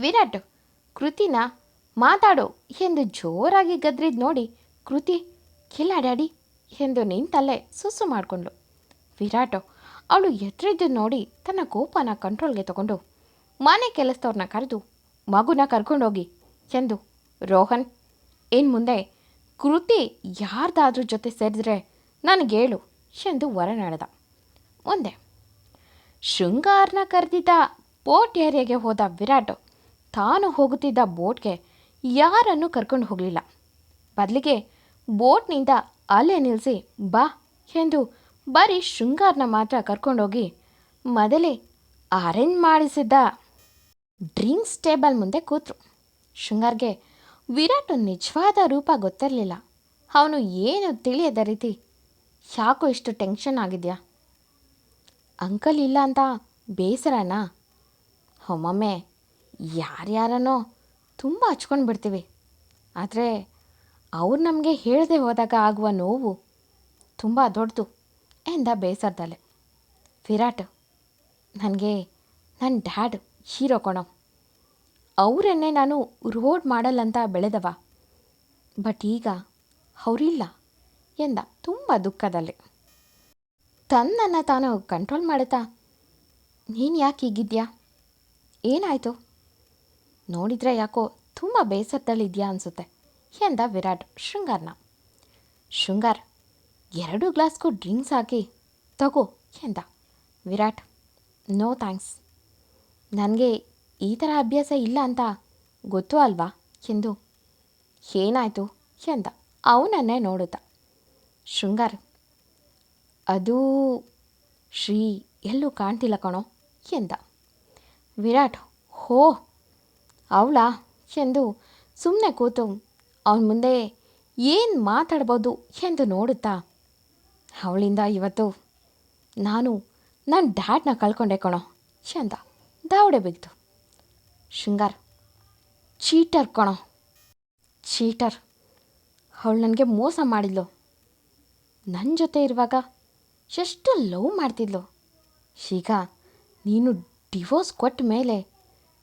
ವಿರಾಟ್, ಕೃತಿನ ಮಾತಾಡು ಎಂದು ಜೋರಾಗಿ ಗದ್ರಿದ್ ನೋಡಿ ಕೃತಿ ಇಲ್ಲ ಎಂದು ನಿಂತಲ್ಲೇ ಸುಸ್ಸು ಮಾಡಿಕೊಂಡ್ಳು ವಿರಾಟ್, ಅವಳು ಎತ್ತರಿದ್ದು ನೋಡಿ ತನ್ನ ಕೋಪನ ಕಂಟ್ರೋಲ್ಗೆ ತಗೊಂಡು, ಮನೆ ಕೆಲಸದವ್ರನ್ನ ಕರೆದು ಮಗುನ ಕರ್ಕೊಂಡೋಗಿ ಎಂದು. ರೋಹನ್ ಇನ್ನು ಮುಂದೆ ಕೃತಿ ಯಾರ್ದಾದ್ರೂ ಜೊತೆ ಸೇರಿದ್ರೆ ನನಗೇಳು ಎಂದು ಹೊರ ನಡೆದ ಮುಂದೆ, ಶೃಂಗಾರನ ಕರೆದಿದ್ದ ಪೋರ್ಟ್ ಏರಿಯಾಗೆ ಹೋದ ವಿರಾಟ್ ತಾನು ಹೋಗುತ್ತಿದ್ದ ಬೋಟ್ಗೆ ಯಾರನ್ನು ಕರ್ಕೊಂಡು ಹೋಗಲಿಲ್ಲ. ಬದಲಿಗೆ ಬೋಟ್ನಿಂದ ಅಲ್ಲೇ ನಿಲ್ಲಿಸಿ ಬಾ ಎಂದು ಬರೀ ಶೃಂಗಾರನ ಮಾತ್ರ ಕರ್ಕೊಂಡೋಗಿ ಮೊದಲೇ ಅರೇಂಜ್ ಮಾಡಿಸಿದ್ದ ಡ್ರಿಂಕ್ಸ್ ಟೇಬಲ್ ಮುಂದೆ ಕೂತರು. ಶೃಂಗಾರ್ಗೆ ವಿರಾಟ್ ನಿಜವಾದ ರೂಪ ಗೊತ್ತಿರಲಿಲ್ಲ. ಅವನು ಏನು ತಿಳಿಯದ ರೀತಿ, ಯಾಕೋ ಇಷ್ಟು ಟೆನ್ಷನ್ ಆಗಿದೆಯಾ? ಅಂಕಲ್ ಇಲ್ಲ ಅಂತ ಬೇಸರನಾ? ಒಮ್ಮೊಮ್ಮೆ ಯಾರ್ಯಾರನೋ ತುಂಬ ಹಚ್ಕೊಂಡು ಬಿಡ್ತೀವಿ. ಆದರೆ ಅವ್ರು ನಮಗೆ ಹೇಳದೆ ಹೋದಾಗ ಆಗುವ ನೋವು ತುಂಬ ದೊಡ್ಡದು ಎಂದ ಬೇಸರದಲ್ಲೇ. ವಿರಾಟ್, ನನಗೆ ನನ್ನ ಡ್ಯಾಡ್ ಹೀರೋ ಕಣೋ. ಅವರನ್ನೇ ನಾನು ರೋಡ್ ಮಾಡಲ್ಲಂತ ಬೆಳೆದವ. ಬಟ್ ಈಗ ಅವರಿಲ್ಲ ಎಂದ ತುಂಬ ದುಃಖದಲ್ಲಿ. ತನ್ನನ್ನು ತಾನು ಕಂಟ್ರೋಲ್ ಮಾಡುತ್ತಾ ನೀನು ಯಾಕೆ ಹೀಗಿದ್ಯಾ? ಏನಾಯಿತು? ನೋಡಿದರೆ ಯಾಕೋ ತುಂಬ ಬೇಸರದಲ್ಲಿದ್ಯಾ ಅನಿಸುತ್ತೆ. ಎಂದ ವಿರಾಟ್, ಶೃಂಗಾರ್ನ. ಶೃಂಗಾರ್, ಎರಡು ಗ್ಲಾಸ್ಗೂ ಡ್ರಿಂಕ್ಸ್ ಹಾಕಿ, ತಗೋ ಎಂದ. Virat, no thanks. ನನಗೆ ಈ ಥರ ಅಭ್ಯಾಸ ಇಲ್ಲ ಅಂತ ಗೊತ್ತು ಅಲ್ವಾ ಎಂದು. ಏನಾಯಿತು ಎಂದ. ಅವನನ್ನೇ ನೋಡುತ್ತ. ಶೃಂಗಾರ್, ಅದು ಶ್ರೀ ಎಲ್ಲೂ ಕಾಣ್ತಿಲ್ಲ ಕಣೋ ಎಂದ. ವಿರಾಟ್, ಹೋ ಅವಳಾ ಎಂದು ಸುಮ್ಮನೆ ಕೂತು. ಅವನ ಮುಂದೆ ಏನು ಮಾತಾಡ್ಬೋದು ಎಂದು ನೋಡುತ್ತಾ. ಅವಳಿಂದ ಇವತ್ತು, ನಾನು ನನ್ನ ಡ್ಯಾಡ್ನ ಕಳ್ಕೊಂಡೆ ಕಣೋ ಚಂದ ದಾವಡೆ ಬಿಗ್ತು. ಶೃಂಗಾರ್, ಚೀಟರ್ ಕಣೋ, ಚೀಟರ್. ಅವಳು ನನಗೆ ಮೋಸ ಮಾಡಿದ್ಲು. ನನ್ನ ಜೊತೆ ಇರುವಾಗ ಎಷ್ಟು ಲವ್ ಮಾಡ್ತಿದ್ಲು. ಈಗ ನೀನು ಡಿವೋರ್ಸ್ ಕೊಟ್ಟ ಮೇಲೆ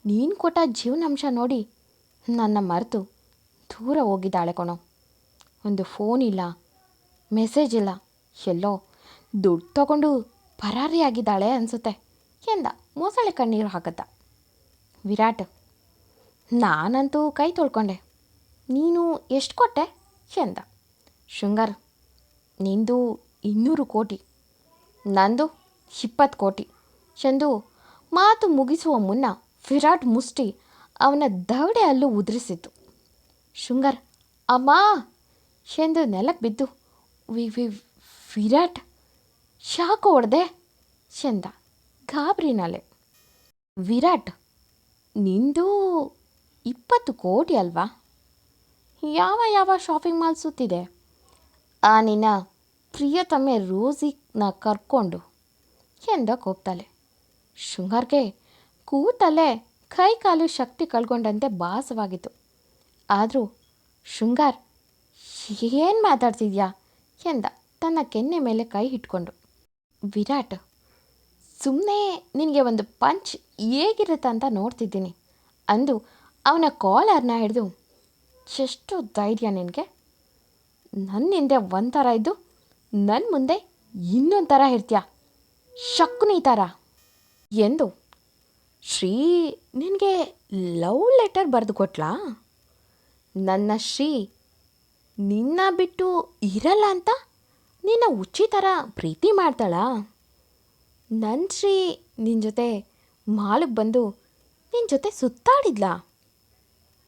ನೀನು ಕೊಟ್ಟ ಜೀವನಾಂಶ ನೋಡಿ ನನ್ನ ಮರೆತು ದೂರ ಹೋಗಿದ್ದಾಳೆ ಕಣೋ. ಒಂದು ಫೋನ್ ಇಲ್ಲ ಮೆಸೇಜ್ ಇಲ್ಲ, ಎಲ್ಲೋ ದುಡ್ಡು ತಗೊಂಡು ಪರಾರಿಯಾಗಿದ್ದಾಳೆ ಅನಿಸುತ್ತೆ ಎಂದ ಮೊಸಳೆ ಕಣ್ಣೀರು ಹಾಕತ್ತ. ವಿರಾಟ್, ನಾನಂತೂ ಕೈ ತೊಳ್ಕೊಂಡೆ. ನೀನು ಎಷ್ಟು ಕೊಟ್ಟೆ ಎಂದ. ಶೃಂಗಾರ್, ನಿಂದು ಇನ್ನೂರು ಕೋಟಿ, ನಂದು ಇಪ್ಪತ್ತು ಕೋಟಿ ಎಂದು ಮಾತು ಮುಗಿಸುವ ಮುನ್ನ ವಿರಾಟ್ ಮುಷ್ಟಿ ಅವನ ದವಡೆ ಅಲ್ಲೂ ಉದುರಿಸಿತು ಶೃಂಗಾರ್, ಅಮ್ಮ! ಎಂದು ನೆಲಕ್ಕೆ ಬಿದ್ದು, ವಿ ವಿ, ವಿರಾಟ್! ಶಾಕು ಹೊಡೆದೆ ಎಂದ ಗಾಬರಿನಲೆ ವಿರಾಟ್, ನಿಂದು ಇಪ್ಪತ್ತು ಕೋಟಿ ಅಲ್ವಾ? ಯಾವ ಯಾವ ಶಾಪಿಂಗ್ ಮಾಲ್ ಸುತ್ತಿದೆ? ಆ ನಿನ್ನ ಪ್ರಿಯತಮೆ ರೋಸಿನ ಕರ್ಕೊಂಡು ಎಂದ ಕೋಪ್ತಾಳೆ ಶೃಂಗಾರ್ಗೆ ಕೂತಲ್ಲೇ ಕೈ ಕಾಲು ಶಕ್ತಿ ಕಳ್ಕೊಂಡಂತೆ ಭಾಸವಾಗಿತ್ತು. ಆದರೂ, ಶೃಂಗಾರ್, ಏನು ಮಾತಾಡ್ತಿದ್ಯಾ? ಎಂದ ತನ್ನ ಕೆನ್ನೆ ಮೇಲೆ ಕೈ ಇಟ್ಕೊಂಡು ವಿರಾಟ್ ಸುಮ್ಮನೆ ನಿನಗೆ ಒಂದು ಪಂಚ್ ಹೇಗಿರುತ್ತೆ ಅಂತ ನೋಡ್ತಿದ್ದೀನಿ ಅಂದು ಅವನ ಕಾಲರ್ನ ಹಿಡಿದು, ಎಷ್ಟು ಧೈರ್ಯ ನಿನಗೆ. ನನ್ನ ಹಿಂದೆ ಒಂಥರ ಇದ್ದು ನನ್ನ ಮುಂದೆ ಇನ್ನೊಂದು ಥರ ಇರ್ತೀಯ. ಶಕ್ಕುನಿ ಥರ ಎಂದು ಶ್ರೀ ನಿನಗೆ ಲವ್ ಲೆಟರ್ ಬರೆದು ಕೊಟ್ಲಾ? ನನ್ನ ಶ್ರೀ, ನಿನ್ನ ಬಿಟ್ಟು ಇರಲ್ಲ ಅಂತ ನಿನ್ನ ಹುಚ್ಚಿ ಥರ ಪ್ರೀತಿ ಮಾಡ್ತಾಳಾ? ನನ್ನ ಶ್ರೀ ನಿನ್ನ ಜೊತೆ ಮಾಲಿಗೆ ಬಂದು ನಿನ್ನ ಜೊತೆ ಸುತ್ತಾಡಿದ್ಲಾ?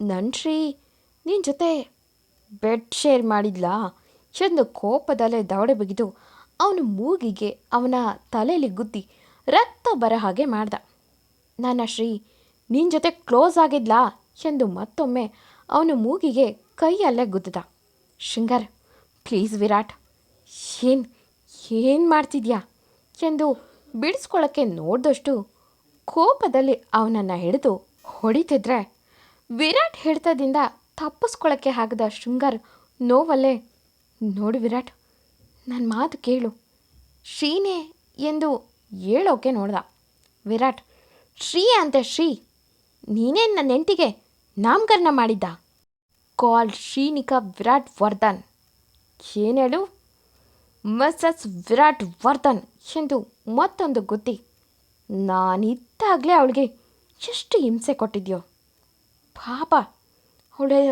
ನನ್ನ ಶ್ರೀ ನಿನ್ನ ಜೊತೆ ಬೆಡ್ ಶೇರ್ ಮಾಡಿದ್ಲಾ? ಎಂದು ಕೋಪದಲ್ಲೇ ದವಡೆ ಬಿಗಿದು ಅವನ ಮೂಗಿಗೆ ಅವನ ತಲೆಯಲ್ಲಿ ಗುದ್ದಿ ರಕ್ತ ಬರ ಹಾಗೆ ಮಾಡ್ದ. ನನ್ನ ಶ್ರೀ ನಿನ್ನ ಜೊತೆ ಕ್ಲೋಸ್ ಆಗಿದ್ಲಾ? ಎಂದು ಮತ್ತೊಮ್ಮೆ ಅವನು ಮೂಗಿಗೆ ಕೈಯಲ್ಲೇ ಗುದ್ದಿದ. ಶೃಂಗರ್, ಪ್ಲೀಸ್ ವಿರಾಟ್, ಏನು ಏನು ಮಾಡ್ತಿದ್ಯಾ? ಎಂದು ಬಿಡಿಸ್ಕೊಳ್ಳೋಕ್ಕೆ ನೋಡಿದಷ್ಟು ಕೋಪದಲ್ಲಿ ಅವನನ್ನು ಹಿಡಿದು ಹೊಡಿತಿದ್ರೆ ವಿರಾಟ್ ಹಿಡಿತದಿಂದ ತಪ್ಪಿಸ್ಕೊಳ್ಳೋಕ್ಕೆ ಆಗದ ಶೃಂಗರ್ ನೋವಲ್ಲೇ, ನೋಡು ವಿರಾಟ್ ನನ್ನ ಮಾತು ಕೇಳು. ಶ್ರೀನೇ ಎಂದು ಹೇಳೋಕೆ ನೋಡ್ದ. ವಿರಾಟ್ ಶ್ರೀ ಅಂತ ಶ್ರೀ. ನೀನೇ ನನ್ನ ನೆಂಟಿಗೆ ನಾಮಕರಣ ಮಾಡಿದ್ದ? ಕಾಲ್ ಶ್ರೀನಿಕಾ ವಿರಾಟ್ ವರ್ಧನ್. ಏನು ಹೇಳು? ಮಿಸಸ್ ವಿರಾಟ್ ವರ್ಧನ್ ಎಂದು ಮತ್ತೊಂದು ಗುತ್ತಿ. ನಾನಿದ್ದಾಗಲೇ ಅವಳಿಗೆ ಎಷ್ಟು ಹಿಂಸೆ ಕೊಟ್ಟಿದ್ಯೋ. ಪಾಪ, ಅವಳೆ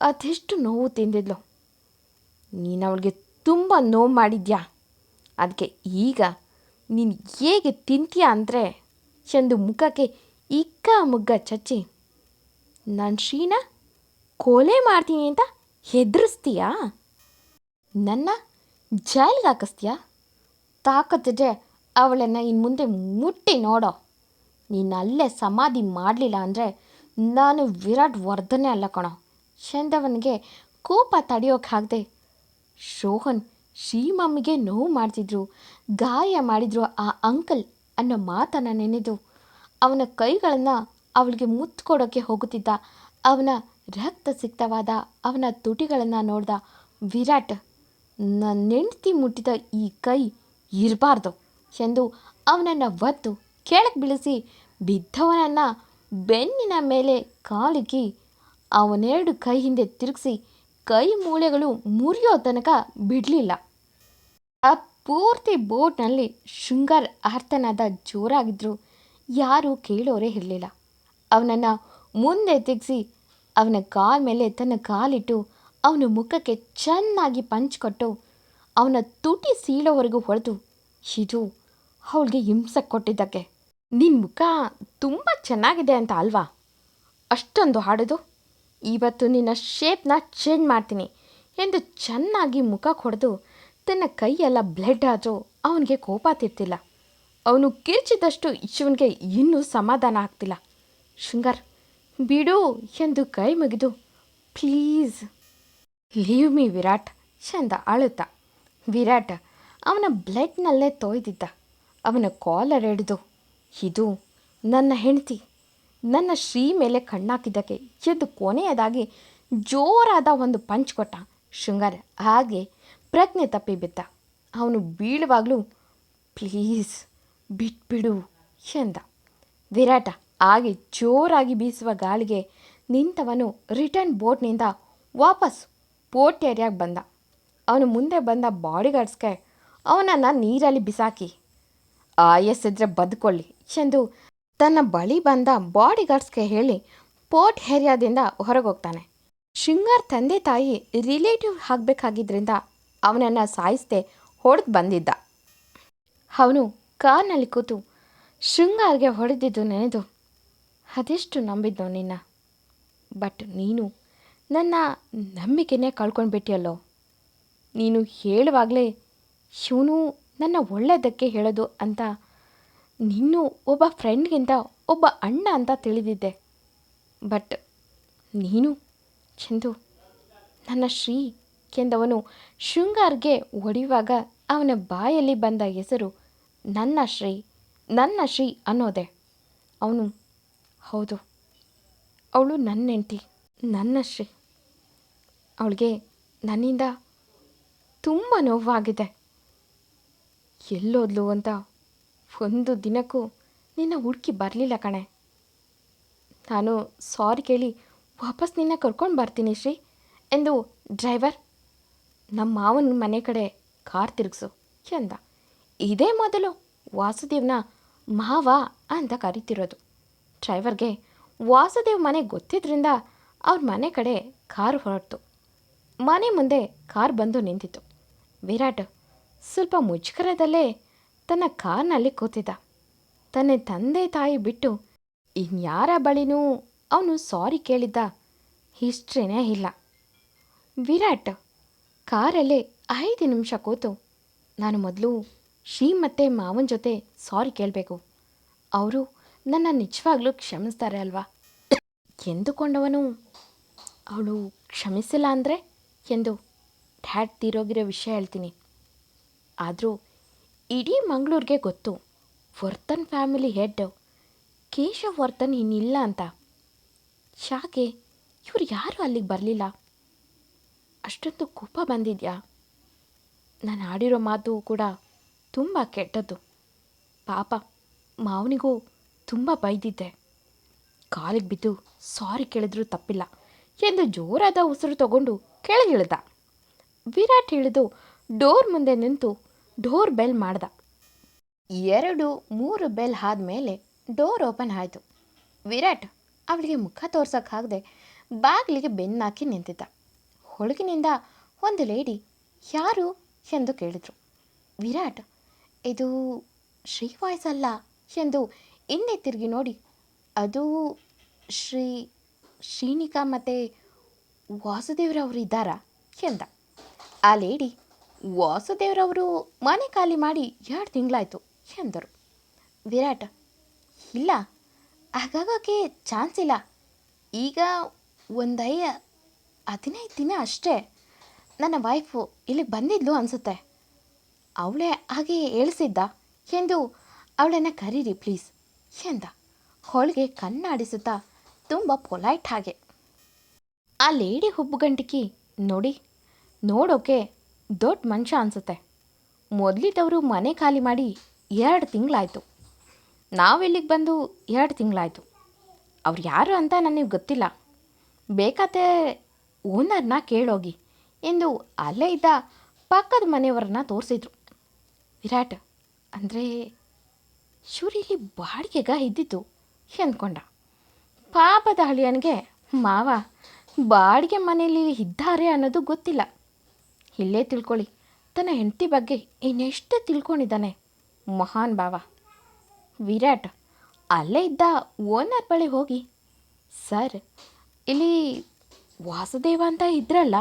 ಅದೆಷ್ಟು ನೋವು ತಿಂದಿದ್ಲು. ನೀನು ಅವಳಿಗೆ ತುಂಬ ನೋವು ಮಾಡಿದ್ಯಾ? ಅದಕ್ಕೆ ಈಗ ನೀನು ಹೇಗೆ ತಿಂತೀಯ ಅಂದರೆ ಎಂದು ಮುಖಕ್ಕೆ ಇಕ್ಕ ಮುಗ್ಗ ಚಚ್ಚಿ. ನಾನು ಶ್ರೀನ ಕೊಲೆ ಮಾಡ್ತೀನಿ ಅಂತ ಹೆದರಿಸ್ತೀಯಾ? ನನ್ನ ಜೈಲಿಗೆ ಹಾಕಿಸ್ತೀಯಾ? ತಾಕತ್ತಿದ್ರೆ ಅವಳನ್ನು ಇನ್ನು ಮುಂದೆ ಮುಟ್ಟಿ ನೋಡೋ. ನೀನು ಅಲ್ಲೇ ಸಮಾಧಿ ಮಾಡಲಿಲ್ಲ ಅಂದರೆ ನಾನು ವಿರಾಟ್ ವರ್ಧನೆ ಅಲ್ಲ ಕಣೋ. ಚಂದವನಿಗೆ ಕೋಪ ತಡೆಯೋಕ್ಕಾಗದೆ ಶೋಹನ್ ಶ್ರೀಮಮ್ಮಿಗೆ ನೋವು ಮಾಡ್ತಿದ್ರು, ಗಾಯ ಮಾಡಿದ್ರು ಆ ಅಂಕಲ್ ಅನ್ನೋ ಮಾತನ್ನು ನೆನೆದು ಅವನ ಕೈಗಳನ್ನು ಅವಳಿಗೆ ಮುತ್ತಿಕೊಡೋಕ್ಕೆ ಹೋಗುತ್ತಿದ್ದ ಅವನ ರಕ್ತ ಸಿಕ್ತವಾದ ಅವನ ತುಟಿಗಳನ್ನು ನೋಡಿದ ವಿರಾಟ್ ನನ್ನ ನೆಂಡ್ತಿ ಮುಟ್ಟಿದ ಈ ಕೈ ಇರಬಾರ್ದು ಎಂದು ಅವನನ್ನು ಒತ್ತು ಕೆಳಗೆ ಬೀಳಿಸಿ ಬಿದ್ದವನನ್ನು ಬೆನ್ನಿನ ಮೇಲೆ ಕಾಲಿಕ್ಕಿ ಅವನೆರಡು ಕೈ ಹಿಂದೆ ತಿರುಗಿಸಿ ಕೈ ಮೂಳೆಗಳು ಮುರಿಯೋ ತನಕ ಬಿಡಲಿಲ್ಲ. ಪೂರ್ತಿ ಬೋಟ್ನಲ್ಲಿ ಶೃಂಗಾರ್ ಆರ್ತನಾದ ಜೋರಾಗಿದ್ದರೂ ಯಾರೂ ಕೇಳೋರೇ ಇರಲಿಲ್ಲ. ಅವನನ್ನು ಮುಂದೆ ತೆಗೆಸಿ ಅವನ ಕಾಲ ಮೇಲೆ ತನ್ನ ಕಾಲಿಟ್ಟು ಅವನ ಮುಖಕ್ಕೆ ಚೆನ್ನಾಗಿ ಪಂಚ್ ಕೊಟ್ಟು ಅವನ ತುಟಿ ಸೀಳೋವರೆಗೂ ಹೊಡೆದು, ಇದು ಅವಳಿಗೆ ಹಿಂಸೆ ಕೊಟ್ಟಿದ್ದಕ್ಕೆ. ನಿನ್ನ ಮುಖ ತುಂಬ ಚೆನ್ನಾಗಿದೆ ಅಂತ ಅಲ್ವಾ? ಅಷ್ಟೊಂದು ಹಾಡೋದು? ಇವತ್ತು ನಿನ್ನ ಶೇಪ್ನ ಚೇಂಜ್ ಮಾಡ್ತೀನಿ ಎಂದು ಚೆನ್ನಾಗಿ ಮುಖ ಕೊಡೆದು ತನ್ನ ಕೈಯೆಲ್ಲ ಬ್ಲೆಡ್ ಆದರೂ ಅವನಿಗೆ ಕೋಪ ತಿರ್ತಿಲ್ಲ. ಅವನು ಕಿರ್ಚಿದಷ್ಟು ಶಿವನಿಗೆ ಇನ್ನೂ ಸಮಾಧಾನ ಆಗ್ತಿಲ್ಲ. ಶೃಂಗಾರ್, ಬಿಡು ಎಂದು ಕೈ ಮುಗಿದು, ಪ್ಲೀಸ್, ಲೀವ್ ಮೀ ವಿರಾಟ್ ಚಂದ ಅಳುತ್ತಾ. ವಿರಾಟ್ ಅವನ ಬ್ಲೆಡ್ನಲ್ಲೇ ತೊಯ್ದಿದ್ದ. ಅವನ ಕಾಲರ್ ಹಿಡಿದು ಇದು ನನ್ನ ಹೆಂಡತಿ, ನನ್ನ ಶ್ರೀ ಮೇಲೆ ಕಣ್ಣಾಕಿದ್ದಕ್ಕೆ ಎದ್ದು ಕೊನೆಯದಾಗಿ ಜೋರಾದ ಒಂದು ಪಂಚ್ ಕೊಟ್ಟ. ಶೃಂಗಾರ ಹಾಗೆ ಪ್ರಜ್ಞೆ ತಪ್ಪಿ ಬಿದ್ದ. ಅವನು ಬೀಳುವಾಗಲೂ, ಪ್ಲೀಸ್, ಬಿಟ್ಬಿಡು, ಎಂದ. ವಿರಾಟ ಆಗಿ ಜೋರಾಗಿ ಬೀಸುವ ಗಾಳಿಗೆ ನಿಂತವನು ರಿಟರ್ನ್ ಬೋಟ್ನಿಂದ ವಾಪಸ್ ಪೋರ್ಟ್ ಏರಿಯಾಗೆ ಬಂದ. ಅವನು ಮುಂದೆ ಬಂದ ಬಾಡಿಗಾರ್ಡ್ಸ್ಗೆ, ಅವನನ್ನು ನೀರಲ್ಲಿ ಬಿಸಾಕಿ ಆಯಸ್ಸಿದ್ರೆ ಬದುಕೊಳ್ಳಿ ಎಂದು ತನ್ನ ಬಳಿ ಬಂದ ಬಾಡಿಗಾರ್ಡ್ಸ್ಗೆ ಹೇಳಿ ಪೋರ್ಟ್ ಏರಿಯಾದಿಂದ ಹೊರಗೋಗ್ತಾನೆ. ಶೃಂಗಾರ್ ತಂದೆ ತಾಯಿ ರಿಲೇಟಿವ್ ಆಗಬೇಕಾಗಿದ್ದರಿಂದ ಅವನನ್ನು ಸಾಯಿಸದೆ ಹೊಡೆದು ಬಂದಿದ್ದ. ಅವನು ಕಾರ್ನಲ್ಲಿ ಕೂತು ಶೃಂಗಾರ್ಗೆ ಹೊಡೆದಿದ್ದು ನೆನೆದು, ಅದೆಷ್ಟು ನಂಬಿದ್ನೋ ನಿನ್ನ? ಬಟ್ ನೀನು ನನ್ನ ನಂಬಿಕೆನೇ ಕಳ್ಕೊಂಡ್ಬಿಟ್ಟಿಯಲ್ಲೋ ನೀನು ಹೇಳುವಾಗಲೇ ಇವನು ನನ್ನ ಒಳ್ಳೆಯದಕ್ಕೆ ಹೇಳೋದು ಅಂತ ನಿನ್ನೂ ಒಬ್ಬ ಫ್ರೆಂಡ್ಗಿಂತ ಒಬ್ಬ ಅಣ್ಣ ಅಂತ ತಿಳಿದಿದ್ದೆ. ಬಟ್ ನೀನು, ಚಂದು, ನನ್ನ ಶ್ರೀ ಎಂದವನು ಶೃಂಗಾರ್ಗೆ ಒಡಿಯುವಾಗ ಅವನ ಬಾಯಲ್ಲಿ ಬಂದ ಹೆಸರು ನನ್ನ ಶ್ರೀ ನನ್ನ ಶ್ರೀ ಅನ್ನೋದೆ. ಅವನು, ಹೌದು, ಅವಳು ನನ್ನ ಹೆಂಡತಿ, ನನ್ನ ಶ್ರೀ. ಅವಳಿಗೆ ನನ್ನಿಂದ ತುಂಬ ನೋವಾಗಿದೆ. ಎಲ್ಲೋದ್ಲು ಅಂತ ಒಂದು ದಿನಕ್ಕೂ ನಿನ್ನ ಹುಡುಕಿ ಬರಲಿಲ್ಲ ಕಣೆ. ನಾನು ಸಾರಿ ಕೇಳಿ ವಾಪಸ್ ನಿನ್ನ ಕರ್ಕೊಂಡು ಬರ್ತೀನಿ ಶ್ರೀ ಎಂದು ಡ್ರೈವರ್ ನಮ್ಮ ಮಾವನ ಮನೆ ಕಡೆ ಕಾರ್ ತಿರುಗಿಸು ಎಂದ ಇದೇ ಮೊದಲು ವಾಸುದೇವ್ನ ಮಾವ ಅಂತ ಕರಿತಿರೋದು. ಡ್ರೈವರ್ಗೆ ವಾಸುದೇವ್ ಮನೆ ಗೊತ್ತಿದ್ರಿಂದ ಅವ್ರ ಮನೆ ಕಡೆ ಕಾರ್ ಹೊರಡ್ತು ಮನೆ ಮುಂದೆ ಕಾರ್ ಬಂದು ನಿಂತಿತು ವಿರಾಟ್ ಸ್ವಲ್ಪ ಮುಜುಗರದಲ್ಲೇ ತನ್ನ ಕಾರ್ನಲ್ಲಿ ಕೂತಿದ್ದ. ತನ್ನ ತಂದೆ ತಾಯಿ ಬಿಟ್ಟು ಇನ್ಯಾರ ಬಳಿನೂ ಅವನು ಸಾರಿ ಕೇಳಿದ್ದ ಹಿಸ್ಟ್ರಿನೇ ಇಲ್ಲ. ವಿರಾಟ್ ಕಾರಲ್ಲೇ ಐದು ನಿಮಿಷ ಕೂತು ನಾನು ಮೊದಲು ಶ್ರೀ ಮತ್ತೆ ಮಾವನ ಜೊತೆ ಸಾರಿ ಕೇಳಬೇಕು. ಅವರು ನನ್ನ ನಿಜವಾಗ್ಲೂ ಕ್ಷಮಿಸ್ತಾರೆ ಅಲ್ವಾ? ಎಂದುಕೊಂಡವನು ಅವಳು ಕ್ಷಮಿಸಿಲ್ಲ ಅಂದರೆ ಎಂದು ಡ್ಯಾಡ್ ತೀರೋಗಿರೋ ವಿಷಯ ಹೇಳ್ತೀನಿ. ಆದರೂ ಇಡೀ ಮಂಗಳೂರಿಗೆ ಗೊತ್ತು, ವರ್ತನ್ ಫ್ಯಾಮಿಲಿ ಹೆಡ್ ಕೇಶವ್ ವರ್ತನ್ ಇನ್ನಿಲ್ಲ ಅಂತ. ಶಾಕೆ ಇವ್ರು ಯಾರೂ ಅಲ್ಲಿಗೆ ಬರಲಿಲ್ಲ? ಅಷ್ಟೊಂದು ಕೋಪ ಬಂದಿದ್ಯಾ? ನಾನು ಆಡಿರೋ ಮಾತು ಕೂಡ ತುಂಬ ಕೆಟ್ಟದ್ದು. ಪಾಪ, ಮಾವನಿಗೂ ತುಂಬ ಬೈದಿದ್ದೆ. ಕಾಲಿಗೆ ಬಿದ್ದು ಸಾರಿ ಕೇಳಿದ್ರೂ ತಪ್ಪಿಲ್ಲ. ಎಂದು ಜೋರಾದ ಉಸಿರು ತಗೊಂಡು ಕೆಳಗಿಳಿದ ವಿರಾಟ್ ಇಳಿದು ಡೋರ್ ಮುಂದೆ ನಿಂತು ಡೋರ್ ಬೆಲ್ ಮಾಡ್ದ. ಎರಡು, ಮೂರು ಬೆಲ್ ಆದಮೇಲೆ ಡೋರ್ ಓಪನ್ ಆಯಿತು. ವಿರಾಟ್ ಅವಳಿಗೆ ಮುಖ ತೋರ್ಸೋಕ್ಕಾಗದೆ ಬಾಗಿಲಿಗೆ ಬೆನ್ನಾಕಿ ನಿಂತಿದ್ದ. ಹೊಳಗಿನಿಂದ ಒಂದು ಲೇಡಿ ಯಾರು? ಎಂದು ಕೇಳಿದರು. ವಿರಾಟ್, ಇದು ಶ್ರೀ ವಾಯ್ಸ್ ಅಲ್ಲ ಎಂದು ಹಿಂದೆ ತಿರುಗಿ ನೋಡಿ, ಅದು ಶ್ರೀ ಶ್ರೀನಿಕಾ ಮತ್ತು ವಾಸುದೇವ್ರವರು ಇದ್ದಾರಾ? ಎಂದ. ಆ ಲೇಡಿ ವಾಸುದೇವ್ರವರು ಮನೆ ಖಾಲಿ ಮಾಡಿ ಎರಡು ತಿಂಗಳಾಯಿತು ಎಂದರು. ವಿರಾಟ್, ಇಲ್ಲ, ಹಾಗಾಗೋಕ್ಕೆ ಚಾನ್ಸ್ ಇಲ್ಲ. ಈಗ ಒಂದೈ ಹದಿನೈದು ದಿನ ಅಷ್ಟೇ. ನನ್ನ ವೈಫು ಇಲ್ಲಿಗೆ ಬಂದಿದ್ಲು ಅನಿಸುತ್ತೆ. ಅವಳೇ ಹಾಗೆ ಹೇಳಿಸಿದ್ದ. ಎಂದು ಅವಳನ್ನು ಕರೀರಿ ಪ್ಲೀಸ್ ಎಂದ. ಅವಳಿಗೆ ಕಣ್ಣಾಡಿಸುತ್ತಾ ತುಂಬ ಪೊಲೈಟ್ ಹಾಗೆ. ಆ ಲೇಡಿ ಹುಬ್ಬುಗಂಟಿಕಿ ನೋಡಿ, ನೋಡೋಕೆ ದೊಡ್ಡ ಮನುಷ್ಯ ಅನಿಸುತ್ತೆ. ಮೊದಲಿದ್ದವರು ಮನೆ ಖಾಲಿ ಮಾಡಿ ಎರಡು ತಿಂಗಳಾಯಿತು. ನಾವಿಲ್ಲಿಗೆ ಬಂದು ಎರಡು ತಿಂಗಳಾಯಿತು. ಅವ್ರು ಯಾರು ಅಂತ ನನಗೆ ಗೊತ್ತಿಲ್ಲ. ಬೇಕಾದ್ರೆ ಓನರ್ನ ಕೇಳೋಗಿ. ಎಂದು ಅಲ್ಲೇ ಇದ್ದ ಪಕ್ಕದ ಮನೆಯವರನ್ನ ತೋರಿಸಿದ್ರು. ವಿರಾಟ್, ಅಂದರೆ ಶೂರಿಲಿ ಬಾಡಿಗೆಗ ಇದ್ದಿತ್ತು ಅಂದ್ಕೊಂಡ ಪಾಪದ ಹಳಿಯನಿಗೆ ಮಾವ, ಬಾಡಿಗೆ ಮನೆಯಲ್ಲಿ ಇದ್ದಾರೆ ಅನ್ನೋದು ಗೊತ್ತಿಲ್ಲ. ಇಲ್ಲೇ ತಿಳ್ಕೊಳ್ಳಿ. ತನ್ನ ಹೆಂಡತಿ ಬಗ್ಗೆ ಇನ್ನೆಷ್ಟು ತಿಳ್ಕೊಂಡಿದ್ದಾನೆ. ಮಹಾನ್ ಭಾವ. ವಿರಾಟ್, ಅಲ್ಲೇ ಇದ್ದ ಓನರ್ ಬಳಿ ಹೋಗಿ, ಸರ್, ಇಲ್ಲಿ ವಾಸುದೇವ ಅಂತ ಇದ್ರಲ್ಲ,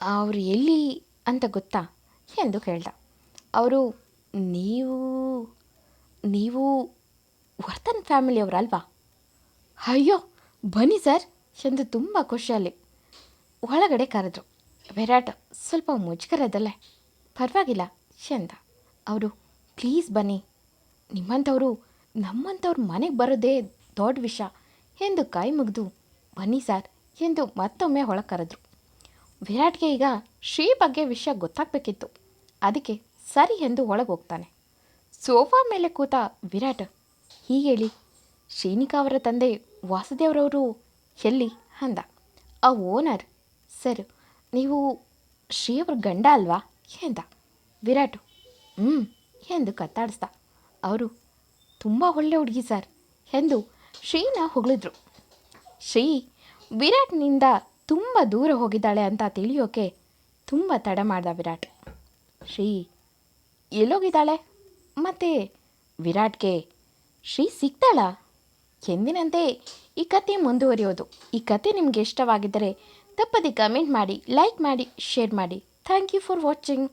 ಅವರು ಎಲ್ಲಿ ಅಂತ ಗೊತ್ತಾ ಎಂದು ಕೇಳ್ದ ಅವರು, ನೀವು ನೀವು ವರ್ತನ್ ಫ್ಯಾಮಿಲಿಯವರಲ್ವಾ ಅಯ್ಯೋ, ಬನ್ನಿ ಸರ್, ಎಂದು ತುಂಬ ಖುಷಿಯಲ್ಲಿ ಒಳಗಡೆ ಕರೆದ್ರು. ವಿರಾಟ್ ಸ್ವಲ್ಪ ಮುಜುಗರದಲ್ಲೇ, ಪರವಾಗಿಲ್ಲ, ಎಂದ. ಅವರು ಪ್ಲೀಸ್ ಬನ್ನಿ. ನಿಮ್ಮಂಥವರು, ನಮ್ಮಂಥವ್ರ ಮನೆಗೆ ಬರೋದೇ ದೊಡ್ಡ ವಿಷಯ ಎಂದು ಕೈ ಮುಗಿದು, ಬನ್ನಿ ಸರ್ ಎಂದು ಮತ್ತೊಮ್ಮೆ ಒಳ ಕರೆದ್ರು ವಿರಾಟ್ಗೆ ಈಗ ಶ್ರೀ ಬಗ್ಗೆ ವಿಷಯ ಗೊತ್ತಾಗಬೇಕಿತ್ತು. ಅದಕ್ಕೆ ಸರಿ ಎಂದು ಒಳಗೆ ಹೋಗ್ತಾನೆ ಸೋಫಾ ಮೇಲೆ ಕೂತ ವಿರಾಟ್, ಹೀಗೆ ಹೇಳಿ, ಶ್ರೀನಿಕಾ ಅವರ ತಂದೆ ವಾಸುದೇವ್ರವರು ಎಲ್ಲಿ ಅಂದ. ಆ ಓನರ್, ಸರ್, ನೀವು ಶ್ರೀ ಅವ್ರ ಗಂಡ ಅಲ್ವಾ ಎಂದ. ವಿರಾಟ್ ಹ್ಞೂ ಎಂದು ಕತ್ತಾಡಿಸ್ದ. ಅವರು, ತುಂಬ ಒಳ್ಳೆ ಹುಡುಗಿ ಸರ್ ಎಂದು ಶ್ರೀನ ಹೊಗಳಿದ್ರು. ಶ್ರೀ ವಿರಾಟ್ನಿಂದ ತುಂಬ ದೂರ ಹೋಗಿದ್ದಾಳೆ ಅಂತ ತಿಳಿಯೋಕೆ ತುಂಬ ತಡ ಮಾಡ್ದ ವಿರಾಟ್. ಶ್ರೀ ಎಲ್ಲೋಗಿದ್ದಾಳೆ? ಮತ್ತೆ ವಿರಾಟ್ಗೆ ಶ್ರೀ ಸಿಗ್ತಾಳಾ? ಎಂದಿನಂತೆ ಈ ಕತೆ ಮುಂದುವರಿಯೋದು. ಈ ಕತೆ ನಿಮಗೆ ಇಷ್ಟವಾಗಿದ್ದರೆ ತಪ್ಪದೆ ಕಮೆಂಟ್ ಮಾಡಿ, ಲೈಕ್ ಮಾಡಿ, ಶೇರ್ ಮಾಡಿ. Thank you for watching.